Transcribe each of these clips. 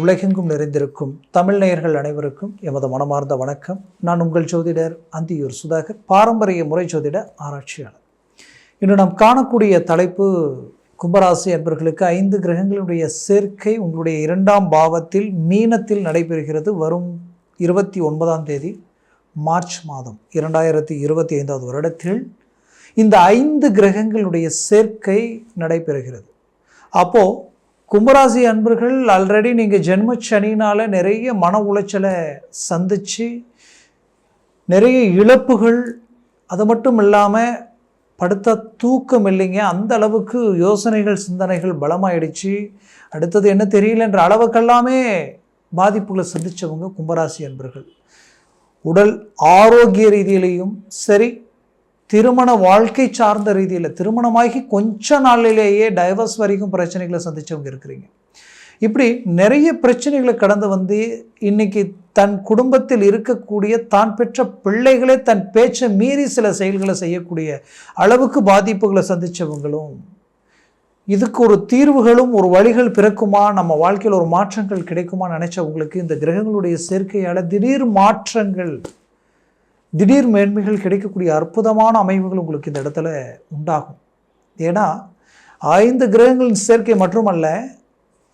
உலகெங்கும் நிறைந்திருக்கும் தமிழ் நேயர்கள் அனைவருக்கும் எமது மனமார்ந்த வணக்கம். நான் உங்கள் ஜோதிடர் அந்தியூர் சுதாகர் பாரம்பரிய முறை ஜோதிட ஆராய்ச்சியாளர். இன்று நாம் காணக்கூடிய தலைப்பு கும்பராசி என்பர்களுக்கு ஐந்து கிரகங்களுடைய சேர்க்கை உங்களுடைய இரண்டாம் பாவத்தில் மீனத்தில் நடைபெறுகிறது வரும் இருபத்தி ஒன்பதாம் தேதி மார்ச் மாதம் இரண்டாயிரத்தி இருபத்தி ஐந்தாவது வருடத்தில். இந்த ஐந்து கிரகங்களுடைய சேர்க்கை நடைபெறுகிறது. அப்போது கும்பராசி அன்பர்கள் ஆல்ரெடி நீங்கள் ஜென்ம சனினால் நிறைய மன உளைச்சலை சந்தித்து நிறைய இழப்புகள் அது மட்டும் இல்லாமல் படுத்த தூக்கம் இல்லைங்க. அந்த அளவுக்கு யோசனைகள் சிந்தனைகள் பலமாயிடுச்சு. அடுத்தது என்ன தெரியலன்ற அளவுக்கெல்லாமே பாதிப்புகளை சந்தித்தவங்க கும்பராசி அன்பர்கள். உடல் ஆரோக்கிய ரீதியிலையும் சரி திருமண வாழ்க்கை சார்ந்த ரீதியில் திருமணமாகி கொஞ்ச நாளிலேயே டைவர்ஸ் வரைக்கும் பிரச்சனைகளை சந்தித்தவங்க இருக்கிறீங்க. இப்படி நிறைய பிரச்சனைகளை கடந்து வந்து இன்னைக்கு தன் குடும்பத்தில் இருக்கக்கூடிய தான் பெற்ற பிள்ளைகளே தன் பேச்சை மீறி சில செயல்களை செய்யக்கூடிய அளவுக்கு பாதிப்புகளை சந்தித்தவங்களும் இதுக்கு ஒரு தீர்வுகளும் ஒரு வழிகள் பிறக்குமா நம்ம வாழ்க்கையில் ஒரு மாற்றங்கள் கிடைக்குமா நினச்சவங்களுக்கு இந்த கிரகங்களுடைய சேர்க்கையால் திடீர் மாற்றங்கள் திடீர் மேன்மைகள் கிடைக்கக்கூடிய அற்புதமான அமைவுகள் உங்களுக்கு இந்த இடத்துல உண்டாகும். ஏன்னா ஐந்து கிரகங்களின் சேர்க்கை மட்டுமல்ல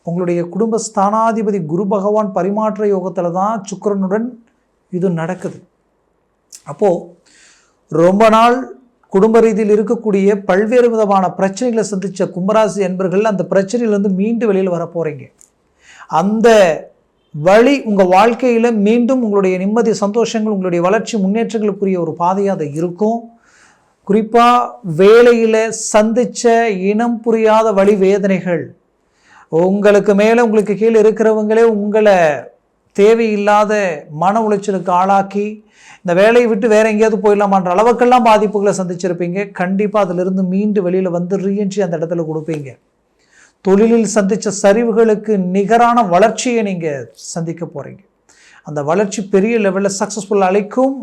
உங்களுடைய குடும்ப ஸ்தானாதிபதி குரு பகவான் பரிமாற்ற யோகத்தில் தான் சுக்கரனுடன் இது நடக்குது. அப்போது ரொம்ப நாள் குடும்ப ரீதியில் இருக்கக்கூடிய பல்வேறு விதமான பிரச்சனைகளை சந்தித்த கும்பராசி என்பர்கள் அந்த பிரச்சனையிலேருந்து மீண்டு வெளியில் வர போகிறீங்க அந்த வழி உங்கள் வாழ்க்கையில் மீண்டும் உங்களுடைய நிம்மதி சந்தோஷங்கள் உங்களுடைய வளர்ச்சி முன்னேற்றங்களுக்குரிய ஒரு பாதையாக அது இருக்கும். குறிப்பாக வேலையில் சந்தித்த இனம் புரியாத வழி வேதனைகள். உங்களுக்கு மேலே உங்களுக்கு கீழே இருக்கிறவங்களே உங்களை தேவையில்லாத மன உளைச்சலுக்கு ஆளாக்கி இந்த வேலையை விட்டு வேற எங்கேயாவது போயிடலாமான்ற அளவுக்கெல்லாம் பாதிப்புகளை சந்திச்சிருப்பீங்க. கண்டிப்பாக அதிலிருந்து மீண்டு வெளியில் வந்து ரீஎன்ட்ரி அந்த இடத்துல கொடுப்பீங்க. தொழிலில் சந்தித்த சரிவுகளுக்கு நிகரான வளர்ச்சியை நீங்கள் சந்திக்க போகிறீங்க அந்த வளர்ச்சி பெரிய லெவலில் சக்ஸஸ்ஃபுல் அளிக்கும்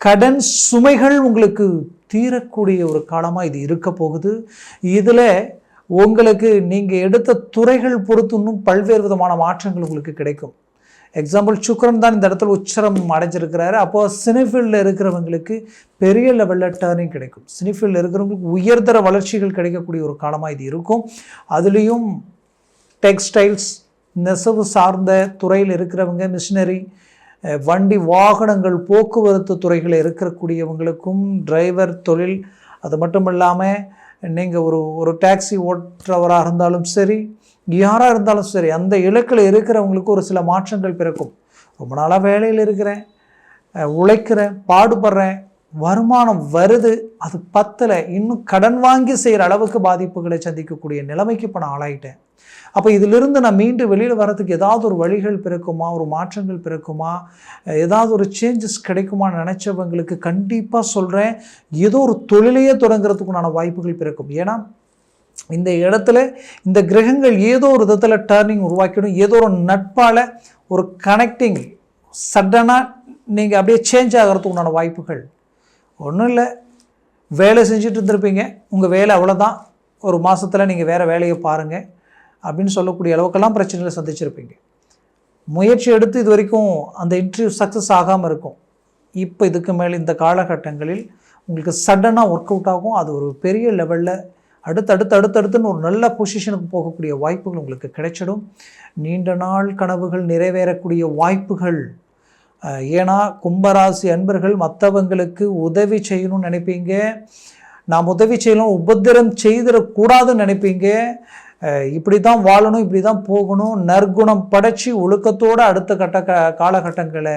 கடன் சுமைகள் உங்களுக்கு தீரக்கூடிய ஒரு காலமாக இது இருக்க போகுது. இதில் உங்களுக்கு நீங்கள் எடுத்த துறைகள் பொறுத்து இன்னும் பல்வேறு விதமான மாற்றங்கள் உங்களுக்கு கிடைக்கும். எக்ஸாம்பிள் சுக்கரன் தான் இந்த இடத்துல உச்சரம் அடைஞ்சிருக்கிறாரு. அப்போது சினிஃபீல்டில் இருக்கிறவங்களுக்கு பெரிய லெவலில் டேர்னிங் கிடைக்கும். சினிஃபீல்டில் இருக்கிறவங்களுக்கு உயர்தர வளர்ச்சிகள் கிடைக்கக்கூடிய ஒரு காலமாக இது இருக்கும். அதுலேயும் டெக்ஸ்டைல்ஸ் நெசவு சார்ந்த துறையில் இருக்கிறவங்க மிஷினரி வண்டி வாகனங்கள் போக்குவரத்து துறைகளில் இருக்கக்கூடியவங்களுக்கும் டிரைவர் தொழில் அது மட்டும் இல்லாமல் நீங்கள் ஒரு ஒரு டாக்ஸி ஓட்டுறவராக இருந்தாலும் சரி யாராக இருந்தாலும் சரி அந்த இலக்கில் இருக்கிறவங்களுக்கு ஒரு சில மாற்றங்கள் பிறக்கும். ரொம்ப நாளாக வேலையில் இருக்கிறேன் உழைக்கிறேன் பாடுபடுறேன் வருமானம் வருது அது பத்தலை. இன்னும் கடன் வாங்கி செய்கிற அளவுக்கு பாதிப்புகளை சந்திக்கக்கூடிய நிலைமைக்கு இப்போ நான் ஆளாயிட்டேன். அப்போ இதிலிருந்து நான் மீண்டும் வெளியில் வரதுக்கு ஏதாவது ஒரு வழிகள் பிறக்குமா ஒரு மாற்றங்கள் பிறக்குமா ஏதாவது ஒரு சேஞ்சஸ் கிடைக்குமான்னு நினச்சவங்களுக்கு கண்டிப்பாக சொல்கிறேன் ஏதோ ஒரு தொழிலையே தொடங்குறதுக்குண்டான வாய்ப்புகள் பிறக்கும். ஏன்னா இந்த இடத்துல இந்த கிரகங்கள் ஏதோ ஒரு விதத்தில் டேர்னிங் உருவாக்கிடும். ஏதோ ஒரு நட்பால் ஒரு கனெக்டிங் சடனாக நீங்கள் அப்படியே சேஞ்ச் ஆகிறதுக்கு உண்டான வாய்ப்புகள். ஒன்றும் இல்லை. வேலை செஞ்சுட்டு இருந்திருப்பீங்க. உங்கள் வேலை அவ்வளோதான் ஒரு மாதத்தில் நீங்கள் வேறு வேலையை பாருங்கள் அப்படின்னு சொல்லக்கூடிய அளவுக்கெல்லாம் பிரச்சனைகளை சந்திச்சிருப்பீங்க. முயற்சி எடுத்து இது வரைக்கும் அந்த இன்டர்வியூ சக்ஸஸ் ஆகாமல் இருக்கும். இப்போ இதுக்கு மேலே இந்த காலகட்டங்களில் உங்களுக்கு சடனாக ஒர்க் அவுட் ஆகும். அது ஒரு பெரிய லெவலில் அடுத்தடுத்து அடுத்தடுத்துன்னு ஒரு நல்ல பொசிஷனுக்கு போகக்கூடிய வாய்ப்புகள் உங்களுக்கு கிடைச்சிடும். நீண்ட நாள் கனவுகள் நிறைவேறக்கூடிய வாய்ப்புகள். ஏன்னா கும்பராசி அன்பர்கள் மற்றவங்களுக்கு உதவி செய்யணும்னு நினைப்பீங்க. நாம் உதவி செய்யணும் உபத்திரம் செய்திடக்கூடாதுன்னு நினைப்பீங்க. இப்படி தான் வாழணும் இப்படி தான் போகணும். நற்குணம் படைச்சி ஒழுக்கத்தோடு அடுத்த கட்ட க காலகட்டங்களை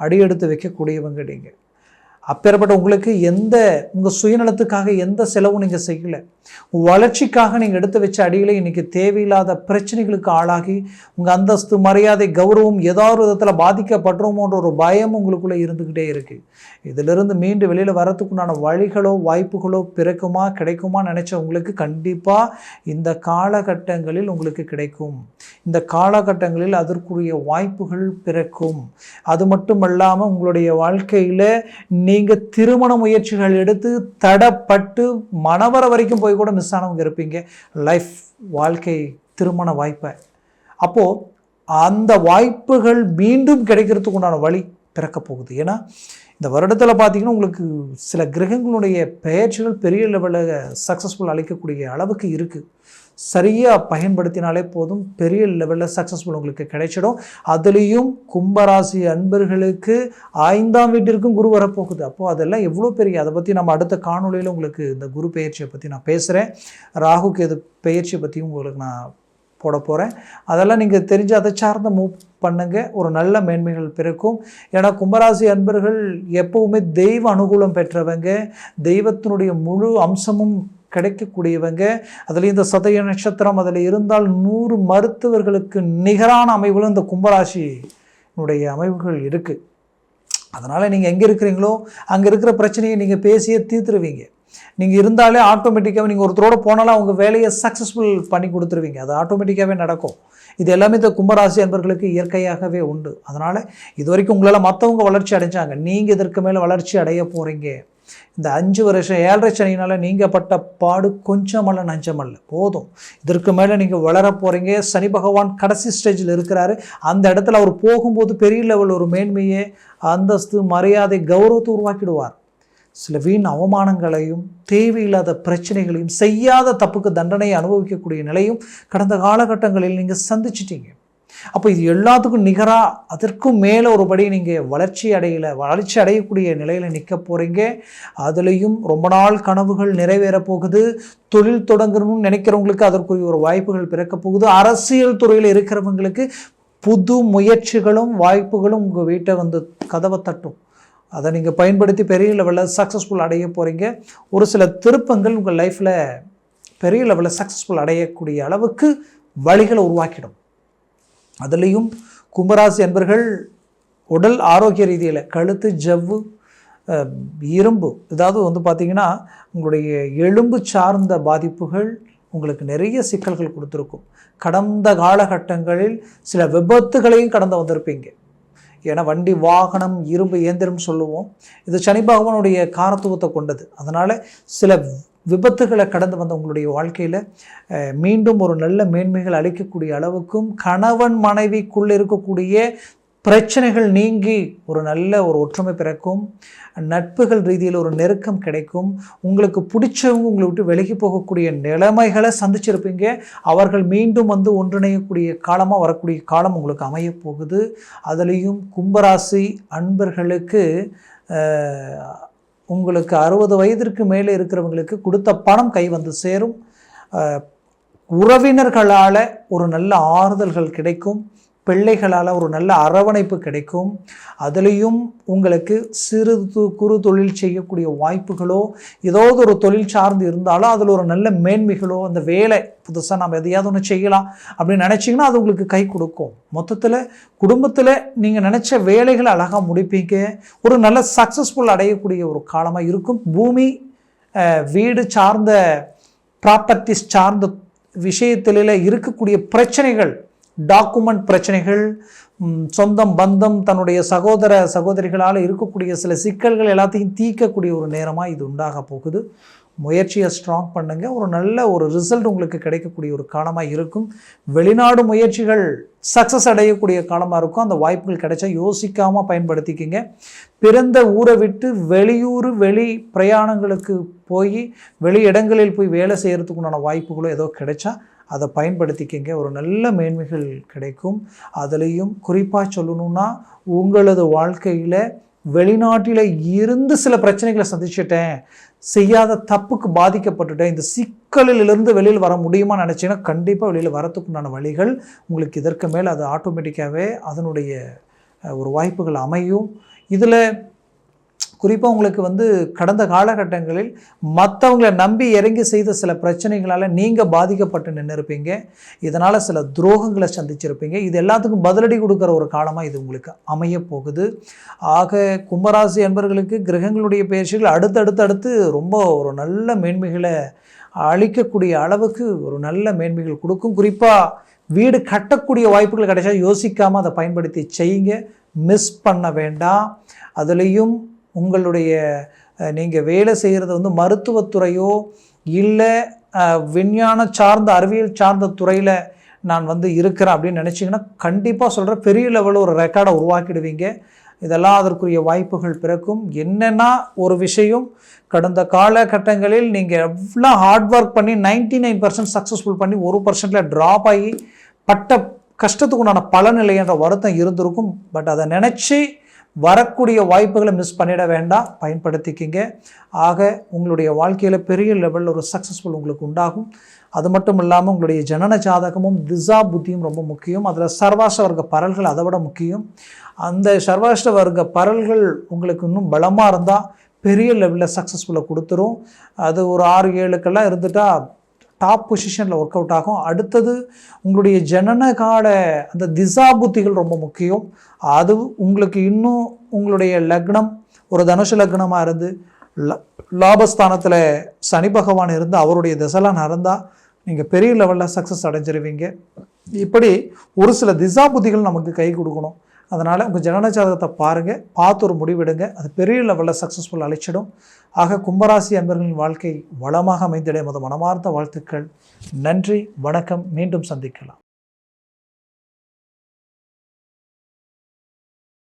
அடியெடுத்து வைக்கக்கூடியவங்க நீங்கள் அப்பேற்பட்ட உங்களுக்கு எந்த உங்கள் சுயநலத்துக்காக எந்த செலவும் நீங்கள் செய்யலை. வளர்ச்சிக்காக நீங்கள் எடுத்து வச்ச அடிகளை இன்றைக்கி தேவையில்லாத பிரச்சனைகளுக்கு ஆளாகி உங்கள் அந்தஸ்து மரியாதை கௌரவம் ஏதாவது விதத்தில் பாதிக்கப்படுறோமோன்ற ஒரு பயம் உங்களுக்குள்ளே இருந்துக்கிட்டே இருக்குது இதிலிருந்து மீண்டு வெளியில் வரத்துக்குண்டான வழிகளோ வாய்ப்புகளோ பிறக்குமா கிடைக்குமா நினச்ச உங்களுக்கு கண்டிப்பாக இந்த காலகட்டங்களில் உங்களுக்கு கிடைக்கும். இந்த காலகட்டங்களில் அதற்குரிய வாய்ப்புகள் பிறக்கும். அது மட்டும் இல்லாமல் உங்களுடைய வாழ்க்கையில் நீ நீங்கள் திருமண முயற்சிகள் எடுத்து தடப்பட்டு மணவர வரைக்கும் போய் கூட மிஸ் ஆனவங்க இருப்பீங்க. லைஃப் வாழ்க்கை திருமண வாய்ப்பை. அப்போது அந்த வாய்ப்புகள் மீண்டும் கிடைக்கிறதுக்கு உண்டான வழி பிறக்க போகுது. ஏன்னா இந்த வருடத்தில் பார்த்திங்கன்னா உங்களுக்கு சில கிரகங்களுடைய பெயர்ச்சிகள் பெரிய லெவலில் சக்ஸஸ்ஃபுல் அளிக்கக்கூடிய அளவுக்கு இருக்குது சரியாக பயன்படுத்தினாலே போதும் பெரிய லெவலில் சக்ஸஸ்ஃபுல் உங்களுக்கு கிடைச்சிடும். அதுலேயும் கும்பராசி அன்பர்களுக்கு ஐந்தாம் வீட்டிற்கும் குரு வரப்போகுது. அப்போது அதெல்லாம் எவ்வளோ பெரிய அதை பற்றி நம்ம அடுத்த காணொலியில் உங்களுக்கு இந்த குரு பெயர்ச்சியை பற்றி நான் பேசுகிறேன் ராகு கேது பெயர்ச்சியை பற்றியும் உங்களுக்கு நான் போட போகிறேன் அதெல்லாம் நீங்கள் தெரிஞ்சு அதை சார்ந்த மூவ் பண்ணுங்கள் ஒரு நல்ல மேன்மைகள் பிறக்கும். ஏன்னா கும்பராசி அன்பர்கள் எப்போவுமே தெய்வ அனுகூலம் பெற்றவங்க. தெய்வத்தினுடைய முழு அம்சமும் கிடைக்கக்கூடியவங்க. அதில் இந்த சதய நட்சத்திரம் அதில் இருந்தால் நூறு மருத்துவர்களுக்கு நிகரான அமைவுகளும் இந்த கும்பராசினுடைய அமைவுகள் இருக்குது அதனால் நீங்கள் எங்கே இருக்கிறீங்களோ அங்கே இருக்கிற பிரச்சனையை நீங்கள் பேசியே தீர்த்துருவீங்க. நீங்கள் இருந்தாலே ஆட்டோமேட்டிக்காகவே நீங்கள் ஒருத்தரோட போனாலும் அவங்க வேலையை சக்ஸஸ்ஃபுல் பண்ணி கொடுத்துருவீங்க. அது ஆட்டோமேட்டிக்காகவே நடக்கும். இது எல்லாமே இந்த கும்பராசி என்பர்களுக்கு இயற்கையாகவே உண்டு. அதனால் இது வரைக்கும் உங்களால் மற்றவங்க வளர்ச்சி அடைஞ்சாங்க. நீங்கள் இதற்கு மேலே வளர்ச்சி அடைய போகிறீங்க இந்த அஞ்சு வருஷம் ஏழரை சனினால் நீங்கள் பட்ட பாடு கொஞ்சமல்ல நஞ்சமல்ல. போதும். இதற்கு மேலே நீங்கள் வளர போகிறீங்க சனி பகவான் கடைசி ஸ்டேஜில் இருக்கிறாரு. அந்த இடத்துல அவர் போகும்போது பெரிய லெவல் ஒரு மேன்மையை அந்தஸ்து மரியாதை கௌரவத்தை உருவாக்கிடுவார். சில வீண் அவமானங்களையும் தேவையில்லாத பிரச்சனைகளையும் செய்யாத தப்புக்கு தண்டனையை அனுபவிக்கக்கூடிய நிலையும் கடந்த காலகட்டங்களில் நீங்கள் சந்திச்சிட்டீங்க. அப்போ இது எல்லாத்துக்கும் நிகராக அதற்கும் மேலே ஒருபடி நீங்கள் வளர்ச்சி அடையில வளர்ச்சி அடையக்கூடிய நிலையில் நிற்க போகிறீங்க அதுலேயும் ரொம்ப நாள் கனவுகள் நிறைவேற போகுது. தொழில் தொடங்கணும்னு நினைக்கிறவங்களுக்கு அதற்குரிய ஒரு வாய்ப்புகள் பிறக்க போகுது. அரசியல் துறையில் இருக்கிறவங்களுக்கு புது முயற்சிகளும் வாய்ப்புகளும் உங்கள் வீட்டை வந்து கதவை தட்டும். அதை நீங்கள் பயன்படுத்தி பெரிய லெவலில் சக்ஸஸ்ஃபுல் அடைய போகிறீங்க ஒரு சில திருப்பங்கள் உங்கள் லைஃப்பில் பெரிய லெவலில் சக்ஸஸ்ஃபுல் அடையக்கூடிய அளவுக்கு வழிகளை உருவாக்கிடும். அதுலேயும் கும்பராசி என்பர்கள் உடல் ஆரோக்கிய ரீதியில் கழுத்து ஜவ்வு இரும்பு இதாவது வந்து பார்த்திங்கன்னா உங்களுடைய எலும்பு சார்ந்த பாதிப்புகள் உங்களுக்கு நிறைய சிக்கல்கள் கொடுத்துருக்கும். கடந்த காலகட்டங்களில் சில விபத்துகளையும் கடந்து வந்திருப்பீங்க. ஏன்னா வண்டி வாகனம் இரும்பு இயந்திரம் சொல்லுவோம். இது சனி பகவானுடைய காரத்துவத்தை கொண்டது. அதனால் சில விபத்துகளை கடந்து வந்த உங்களுடைய வாழ்க்கையில் மீண்டும் ஒரு நல்ல மேன்மைகள் அளிக்கக்கூடிய அளவுக்கும் கணவன் மனைவிக்குள்ளே இருக்கக்கூடிய பிரச்சனைகள் நீங்கி ஒரு நல்ல ஒரு ஒற்றுமை பிறக்கும் நட்புகள் ரீதியில் ஒரு நெருக்கம் கிடைக்கும் உங்களுக்கு பிடிச்சவங்க உங்களை விட்டு விலகி போகக்கூடிய நிலைமைகளை சந்திச்சிருப்பீங்க அவர்கள் மீண்டும் வந்து ஒன்றிணையக்கூடிய காலமாக வரக்கூடிய காலம் உங்களுக்கு அமையப் போகுது. அதுலேயும் கும்பராசி அன்பர்களுக்கு உங்களுக்கு அறுபது வயதிற்கு மேலே இருக்கிறவங்களுக்கு கொடுத்த பணம் கை வந்து சேரும். உறவினர்களால் ஒரு நல்ல ஆறுதல்கள் கிடைக்கும். பிள்ளைகளால் ஒரு நல்ல அரவணைப்பு கிடைக்கும். அதுலேயும் உங்களுக்கு சிறு குறு தொழில் செய்யக்கூடிய வாய்ப்புகளோ ஏதாவது ஒரு தொழில் சார்ந்து இருந்தாலும் அதில் ஒரு நல்ல மேன்மைகளோ அந்த வேலை புதுசாக நம்ம எதையாவது ஒன்று செய்யலாம் அப்படின்னு நினச்சிங்கன்னா அது உங்களுக்கு கை கொடுக்கும். மொத்தத்தில் குடும்பத்தில் நீங்கள் நினச்ச வேலைகளை அழகாக முடிப்பீங்க. ஒரு நல்ல சக்ஸஸ்ஃபுல் அடையக்கூடிய ஒரு காலமாக இருக்கும். பூமி வீடு சார்ந்த ப்ராப்பர்ட்டிஸ் சார்ந்த விஷயத்தில இருக்கக்கூடிய பிரச்சனைகள் டாக்குமெண்ட் பிரச்சனைகள் சொந்தம் பந்தம் தன்னுடைய சகோதர சகோதரிகளால் இருக்கக்கூடிய சில சிக்கல்கள் எல்லாத்தையும் தீர்க்கக்கூடிய ஒரு நேரமாக இது உண்டாக போகுது. முயற்சியை ஸ்ட்ராங் பண்ணுங்கள் ஒரு நல்ல ஒரு ரிசல்ட் உங்களுக்கு கிடைக்கக்கூடிய ஒரு காலமாக இருக்கும். வெளிநாடு முயற்சிகள் சக்ஸஸ் அடையக்கூடிய காலமாக இருக்கும். அந்த வாய்ப்புகள் கிடைச்சா யோசிக்காமல் பயன்படுத்திக்கிங்க. பிறந்த ஊரை விட்டு வெளியூர் வெளி பிரயாணங்களுக்கு போய் வெளி இடங்களில் போய் வேலை செய்கிறதுக்குண்டான வாய்ப்புகளோ ஏதோ கிடைச்சா அதை பயன்படுத்திக்கிங்க. ஒரு நல்ல மேன்மைகள் கிடைக்கும். அதுலேயும் குறிப்பாக சொல்லணும்னா உங்களது வாழ்க்கையில் வெளிநாட்டில் இருந்து சில பிரச்சனைகளை சந்திச்சிட்டேன். செய்யாத தப்புக்கு பாதிக்கப்பட்டுட்டேன். இந்த சிக்கலிலிருந்து வெளியில் வர முடியுமா நினச்சிங்கன்னா கண்டிப்பாக வெளியில் வரத்துக்குண்டான வழிகள் உங்களுக்கு இதற்கு மேல் அது ஆட்டோமேட்டிக்காகவே அதனுடைய ஒரு வாய்ப்புகள் அமையும். இதில் குறிப்பாக உங்களுக்கு வந்து கடந்த காலகட்டங்களில் மற்றவங்களை நம்பி இறங்கி செய்த சில பிரச்சனைகளால் நீங்கள் பாதிக்கப்பட்டு நின்று இருப்பீங்க இதனால் சில துரோகங்களை சந்திச்சிருப்பீங்க. இது எல்லாத்துக்கும் பதிலடி கொடுக்குற ஒரு காலமாக இது உங்களுக்கு அமைய போகுது. ஆக கும்பராசி என்பவர்களுக்கு கிரகங்களுடைய பயிற்சிகள் அடுத்தடுத்து அடுத்து ரொம்ப ஒரு நல்ல மேன்மைகளை அளிக்கக்கூடிய அளவுக்கு ஒரு நல்ல மேன்மைகள் கொடுக்கும். குறிப்பாக வீடு கட்டக்கூடிய வாய்ப்புகள் கிடைச்சா யோசிக்காமல் அதை பயன்படுத்தி செய்யுங்க. மிஸ் பண்ண வேண்டாம். அதுலேயும் உங்களுடைய நீங்கள் வேலை செய்கிறது வந்து மருத்துவத்துறையோ இல்லை விஞ்ஞான சார்ந்த அறிவியல் சார்ந்த துறையில் நான் வந்து இருக்கிறேன் அப்படின்னு நினச்சிங்கன்னா கண்டிப்பாக சொல்கிற பெரிய லெவலில் ஒரு ரெக்கார்டை உருவாக்கிடுவீங்க. இதெல்லாம் அதற்குரிய வாய்ப்புகள் பிறக்கும். என்னென்னா ஒரு விஷயம் கடந்த காலகட்டங்களில் நீங்கள் எவ்வளோ ஹார்ட் ஒர்க் பண்ணி நைன்டி நைன் பர்சன்ட் சக்ஸஸ்ஃபுல் பண்ணி ஒரு பர்சன்டில் ட்ராப் ஆகி பட்ட கஷ்டத்துக்கு உண்டான பலனில்லை என்ற வருத்தம் இருந்திருக்கும். பட் அதை நினச்சி வரக்கூடிய வாய்ப்புகளை மிஸ் பண்ணிட வேண்டாம். பயன்படுத்திக்கிங்க. ஆக உங்களுடைய வாழ்க்கையில் பெரிய லெவலில் ஒரு சக்ஸஸ்ஃபுல் உங்களுக்கு உண்டாகும். அது மட்டும் இல்லாமல் உங்களுடைய ஜனன ஜாதகமும் திசா புத்தியும் ரொம்ப முக்கியம். அதில் சர்வாஷ்ட வர்க்க பரல்கள் அதை விட முக்கியம். அந்த சர்வாஷ்ட வர்க்க பரல்கள் உங்களுக்கு இன்னும் பலமாக இருந்தால் பெரிய லெவலில் சக்ஸஸ்ஃபுல்லாக கொடுத்துரும். அது ஒரு ஆறு ஏழுக்கெல்லாம் இருந்துட்டால் டாப் பொசிஷனில் ஒர்க் அவுட் ஆகும். அடுத்தது உங்களுடைய ஜனனகால அந்த திசா புத்திகள் ரொம்ப முக்கியம். அது உங்களுக்கு இன்னும் உங்களுடைய லக்னம் ஒரு தனுஷ லக்னமாக இருந்து ல- லாபஸ்தானத்தில் சனி பகவான் இருந்து அவருடைய திசைலாம் நடந்தால் நீங்கள் பெரிய லெவலில் சக்ஸஸ் அடைஞ்சிருவீங்க. இப்படி ஒரு சில திசா புத்திகள் நமக்கு கை கொடுக்கணும். அதனால் உங்கள் ஜனன ஜாதகத்தை பாருங்கள் பார்த்து ஒரு முடிவெடுங்க. அது பெரிய லெவலில் சக்ஸஸ்ஃபுல் அழைச்சிடும் ஆக கும்பராசி அன்பர்களின் வாழ்க்கை வளமாக அமைந்திட எமது மனமார்ந்த வாழ்த்துக்கள். நன்றி வணக்கம். மீண்டும் சந்திக்கலாம்.